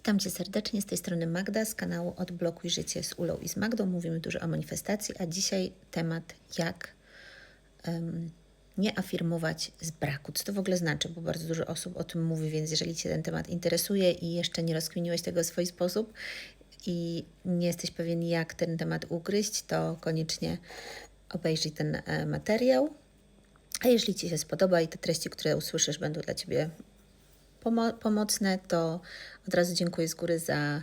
Witam Cię serdecznie z tej strony Magda z kanału Odblokuj Życie z Ulą i z Magdą. Mówimy dużo o manifestacji, a dzisiaj temat jak em, nie afirmować z braku. Co to w ogóle znaczy? Bo bardzo dużo osób o tym mówi, więc jeżeli Cię ten temat interesuje i jeszcze nie rozkminiłeś tego w swój sposób i nie jesteś pewien, jak ten temat ugryźć, to koniecznie obejrzyj ten e, materiał. A jeżeli Ci się spodoba i te treści, które usłyszysz, będą dla Ciebie pomo- pomocne, to od razu dziękuję z góry za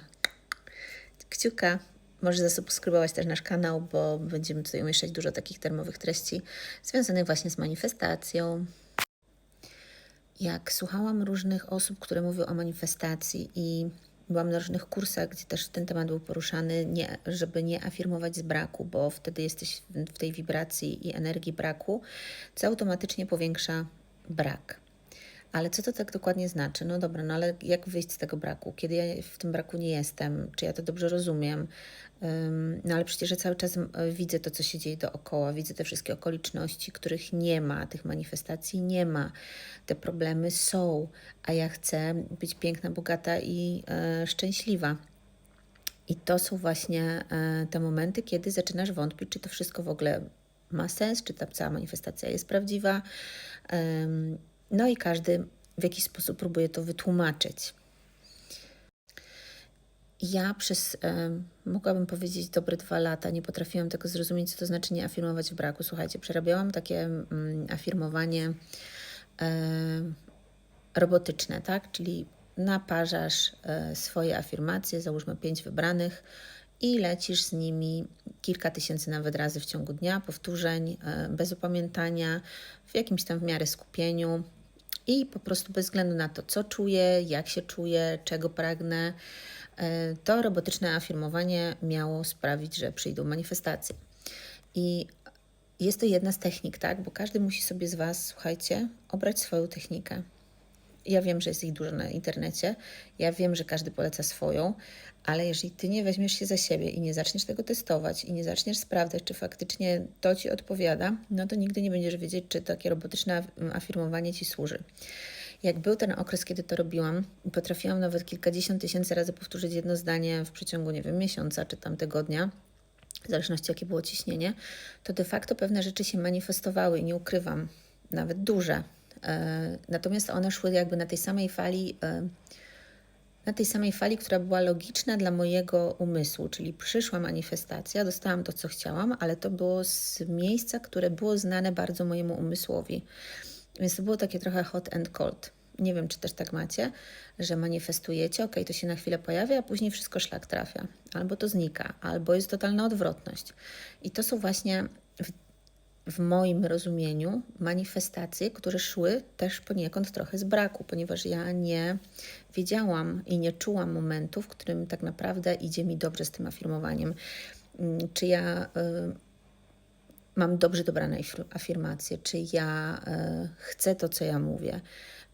kciuka. Możesz zasubskrybować też nasz kanał, bo będziemy tutaj umieszczać dużo takich termowych treści związanych właśnie z manifestacją. Jak słuchałam różnych osób, które mówią o manifestacji i byłam na różnych kursach, gdzie też ten temat był poruszany, nie, żeby nie afirmować z braku, bo wtedy jesteś w tej wibracji i energii braku, co automatycznie powiększa brak. Ale co to tak dokładnie znaczy? No dobra, no ale jak wyjść z tego braku? Kiedy ja w tym braku nie jestem? Czy ja to dobrze rozumiem? No ale przecież ja cały czas widzę to, co się dzieje dookoła, widzę te wszystkie okoliczności, których nie ma, tych manifestacji nie ma, te problemy są, a ja chcę być piękna, bogata i e, szczęśliwa. I to są właśnie e, te momenty, kiedy zaczynasz wątpić, czy to wszystko w ogóle ma sens, czy ta cała manifestacja jest prawdziwa. No i każdy w jakiś sposób próbuje to wytłumaczyć. Ja przez, em, mogłabym powiedzieć, dobre dwa lata nie potrafiłam tego zrozumieć, co to znaczy nie afirmować w braku. Słuchajcie, przerabiałam takie mm, afirmowanie em, robotyczne, tak? Czyli naparzasz e, swoje afirmacje, załóżmy pięć wybranych i lecisz z nimi kilka tysięcy nawet razy w ciągu dnia, powtórzeń, e, bez opamiętania, w jakimś tam w miarę skupieniu i po prostu bez względu na to, co czuję, jak się czuję, czego pragnę, e, to robotyczne afirmowanie miało sprawić, że przyjdą manifestacje. I jest to jedna z technik, tak? Bo każdy musi sobie z Was, słuchajcie, obrać swoją technikę. Ja wiem, że jest ich dużo na internecie, ja wiem, że każdy poleca swoją, ale jeżeli ty nie weźmiesz się za siebie i nie zaczniesz tego testować i nie zaczniesz sprawdzać, czy faktycznie to ci odpowiada, no to nigdy nie będziesz wiedzieć, czy takie robotyczne af- afirmowanie ci służy. Jak był ten okres, kiedy to robiłam, potrafiłam nawet kilkadziesiąt tysięcy razy powtórzyć jedno zdanie w przeciągu, nie wiem, miesiąca czy tam tygodnia, w zależności jakie było ciśnienie, to de facto pewne rzeczy się manifestowały i nie ukrywam, nawet duże. E, Natomiast one szły jakby na tej samej fali, e, na tej samej fali, która była logiczna dla mojego umysłu, czyli przyszła manifestacja, dostałam to, co chciałam, ale to było z miejsca, które było znane bardzo mojemu umysłowi. Więc to było takie trochę hot and cold. Nie wiem, czy też tak macie, że manifestujecie, ok, to się na chwilę pojawia, a później wszystko szlak trafia. Albo to znika, albo jest totalna odwrotność. I to są właśnie w, moim rozumieniu manifestacje, które szły też poniekąd trochę z braku, ponieważ ja nie wiedziałam i nie czułam momentu, w którym tak naprawdę idzie mi dobrze z tym afirmowaniem. Mm, Czy ja y, mam dobrze dobrane afir- afirmacje, czy ja e, chcę to, co ja mówię,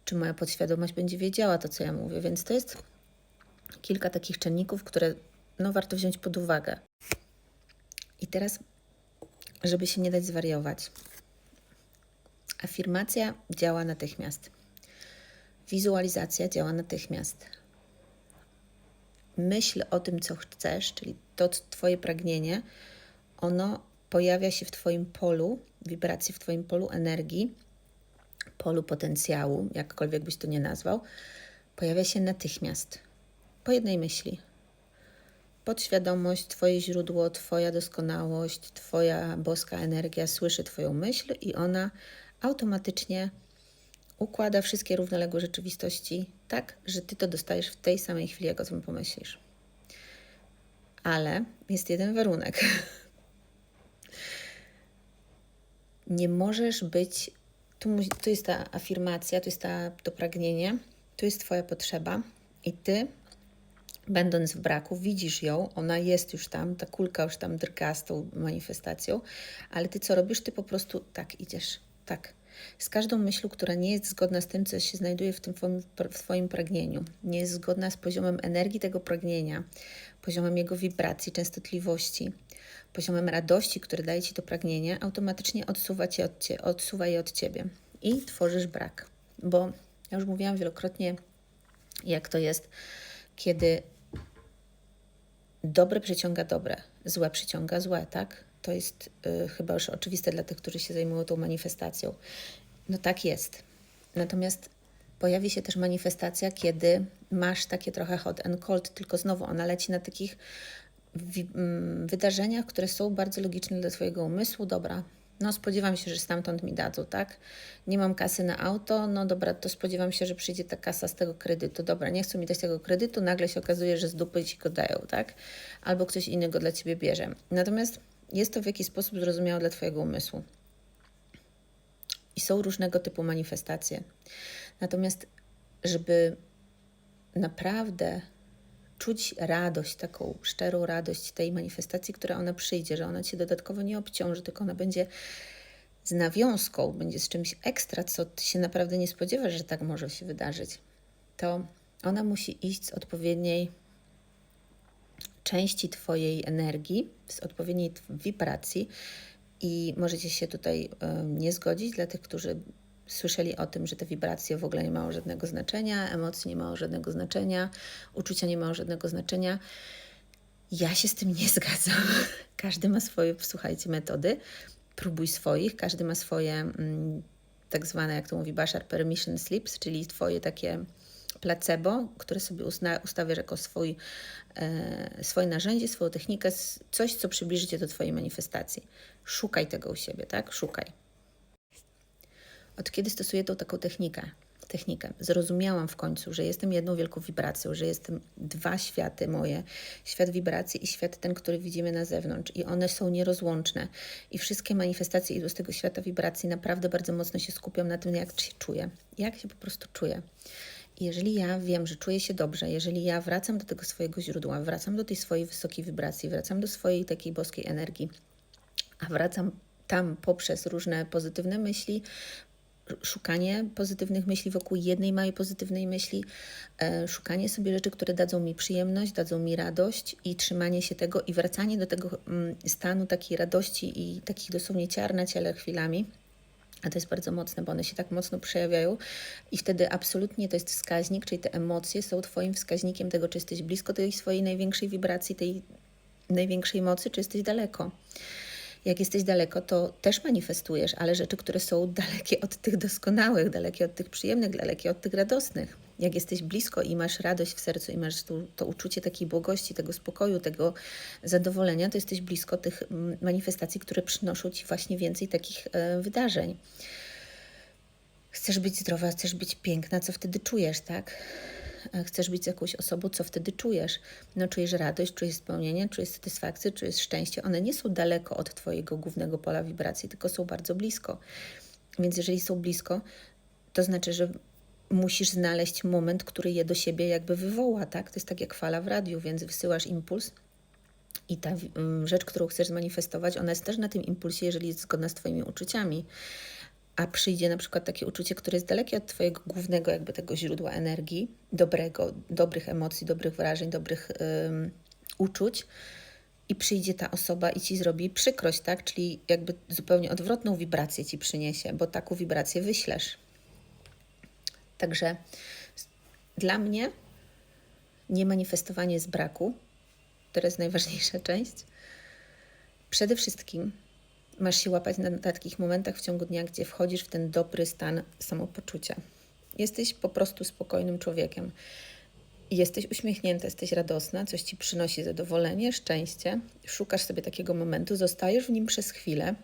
czy moja podświadomość będzie wiedziała to, co ja mówię. Więc to jest kilka takich czynników, które no, warto wziąć pod uwagę. I teraz, żeby się nie dać zwariować, afirmacja działa natychmiast. Wizualizacja działa natychmiast. Myśl o tym, co chcesz, czyli to Twoje pragnienie, ono pojawia się w Twoim polu wibracji, w Twoim polu energii, polu potencjału, jakkolwiek byś to nie nazwał, pojawia się natychmiast. Po jednej myśli. Podświadomość, Twoje źródło, Twoja doskonałość, Twoja boska energia słyszy Twoją myśl i ona automatycznie układa wszystkie równoległe rzeczywistości tak, że Ty to dostajesz w tej samej chwili, jak o tym pomyślisz. Ale jest jeden warunek. Nie możesz być. Tu, jest ta afirmacja, tu jest ta, to pragnienie, tu jest Twoja potrzeba, i Ty, będąc w braku, widzisz ją, ona jest już tam, ta kulka już tam drga z tą manifestacją, ale Ty co robisz? Ty po prostu tak idziesz, tak. Z każdą myślą, która nie jest zgodna z tym, co się znajduje w tym twoim, w Twoim pragnieniu, nie jest zgodna z poziomem energii tego pragnienia, poziomem jego wibracji, częstotliwości, poziomem radości, który daje Ci to pragnienie, automatycznie odsuwa, cię od cie, odsuwa je od Ciebie i tworzysz brak. Bo ja już mówiłam wielokrotnie, jak to jest, kiedy dobre przyciąga dobre, złe przyciąga złe, tak? To jest y, chyba już oczywiste dla tych, którzy się zajmują tą manifestacją. No tak jest. Natomiast pojawi się też manifestacja, kiedy masz takie trochę hot and cold, tylko znowu ona leci na takich mm, wydarzeniach, które są bardzo logiczne dla Twojego umysłu. Dobra, no spodziewam się, że stamtąd mi dadzą, tak? Nie mam kasy na auto, no dobra, to spodziewam się, że przyjdzie ta kasa z tego kredytu. Dobra, nie chcą mi dać tego kredytu, nagle się okazuje, że z dupy Ci go dają, tak? Albo ktoś inny go dla Ciebie bierze. Natomiast jest to w jakiś sposób zrozumiałe dla Twojego umysłu. I są różnego typu manifestacje. Natomiast, żeby naprawdę czuć radość, taką szczerą radość tej manifestacji, która ona przyjdzie, że ona cię dodatkowo nie obciąży, tylko ona będzie z nawiązką, będzie z czymś ekstra, co ty się naprawdę nie spodziewasz, że tak może się wydarzyć, to ona musi iść z odpowiedniej części Twojej energii, z odpowiedniej wibracji i możecie się tutaj y, nie zgodzić dla tych, którzy słyszeli o tym, że te wibracje w ogóle nie mają żadnego znaczenia, emocje nie mają żadnego znaczenia, uczucia nie mają żadnego znaczenia. Ja się z tym nie zgadzam. Każdy ma swoje, słuchajcie, metody. Próbuj swoich, każdy ma swoje mm, tak zwane, jak to mówi Bashar, permission slips, czyli twoje takie placebo, które sobie uzna, ustawiasz jako swój, e, swoje narzędzie, swoją technikę, coś, co przybliży cię do twojej manifestacji. Szukaj tego u siebie, tak? Szukaj. Od kiedy stosuję tą taką technikę? Technikę. Zrozumiałam w końcu, że jestem jedną wielką wibracją, że jestem dwa światy moje, świat wibracji i świat ten, który widzimy na zewnątrz, i one są nierozłączne. I wszystkie manifestacje idą z tego świata wibracji. Naprawdę bardzo mocno się skupiam na tym, jak się czuję, jak się po prostu czuję. I jeżeli ja wiem, że czuję się dobrze, jeżeli ja wracam do tego swojego źródła, wracam do tej swojej wysokiej wibracji, wracam do swojej takiej boskiej energii, a wracam tam poprzez różne pozytywne myśli, szukanie pozytywnych myśli wokół jednej małej pozytywnej myśli, e, szukanie sobie rzeczy, które dadzą mi przyjemność, dadzą mi radość i trzymanie się tego i wracanie do tego mm, stanu takiej radości i takich dosłownie ciar na ciele chwilami. A to jest bardzo mocne, bo one się tak mocno przejawiają i wtedy absolutnie to jest wskaźnik, czyli te emocje są Twoim wskaźnikiem tego, czy jesteś blisko tej swojej największej wibracji, tej największej mocy, czy jesteś daleko jak jesteś daleko, to też manifestujesz, ale rzeczy, które są dalekie od tych doskonałych, dalekie od tych przyjemnych, dalekie od tych radosnych. Jak jesteś blisko i masz radość w sercu i masz tu, to uczucie takiej błogości, tego spokoju, tego zadowolenia, to jesteś blisko tych mm, manifestacji, które przynoszą ci właśnie więcej takich e, wydarzeń. Chcesz być zdrowa, chcesz być piękna, co wtedy czujesz, tak? Chcesz być jakąś osobą, co wtedy czujesz? No czujesz radość, czujesz spełnienie, czujesz satysfakcję, czujesz szczęście. One nie są daleko od Twojego głównego pola wibracji, tylko są bardzo blisko. Więc jeżeli są blisko, to znaczy, że musisz znaleźć moment, który je do siebie jakby wywoła, tak? To jest tak jak fala w radiu, więc wysyłasz impuls i ta rzecz, którą chcesz zmanifestować, ona jest też na tym impulsie, jeżeli jest zgodna z Twoimi uczuciami a przyjdzie na przykład takie uczucie, które jest dalekie od Twojego głównego jakby tego źródła energii, dobrego, dobrych emocji, dobrych wrażeń, dobrych ym, uczuć i przyjdzie ta osoba i Ci zrobi przykrość, tak? Czyli jakby zupełnie odwrotną wibrację Ci przyniesie, bo taką wibrację wyślesz. Także dla mnie nie manifestowanie z braku, to jest najważniejsza część. Przede wszystkim masz się łapać na, takich momentach w ciągu dnia, gdzie wchodzisz w ten dobry stan samopoczucia. Jesteś po prostu spokojnym człowiekiem. Jesteś uśmiechnięta, jesteś radosna, coś ci przynosi zadowolenie, szczęście. Szukasz sobie takiego momentu, zostajesz w nim przez chwilę,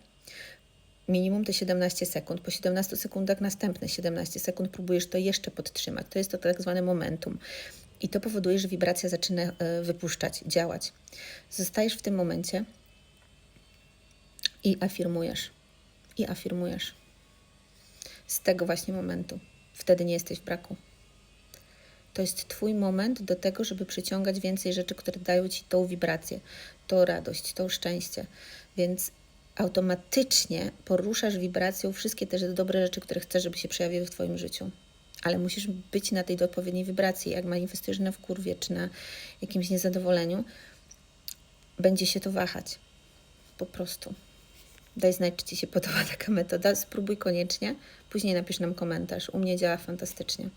minimum te 17 sekund. Po 17 sekundach następne 17 sekund próbujesz to jeszcze podtrzymać. To jest to tak zwane momentum. I to powoduje, że wibracja zaczyna e, wypuszczać, działać. Zostajesz w tym momencie, i afirmujesz. I afirmujesz. Z tego właśnie momentu. Wtedy nie jesteś w braku. To jest Twój moment do tego, żeby przyciągać więcej rzeczy, które dają Ci tą wibrację, tą radość, tą szczęście. Więc automatycznie poruszasz wibracją wszystkie te dobre rzeczy, które chcesz, żeby się przejawiły w Twoim życiu. Ale musisz być na tej odpowiedniej wibracji. Jak manifestujesz na wkurwie czy na jakimś niezadowoleniu, będzie się to wahać. Po prostu. Daj znać, czy Ci się podoba taka metoda. Spróbuj koniecznie. Później napisz nam komentarz. U mnie działa fantastycznie.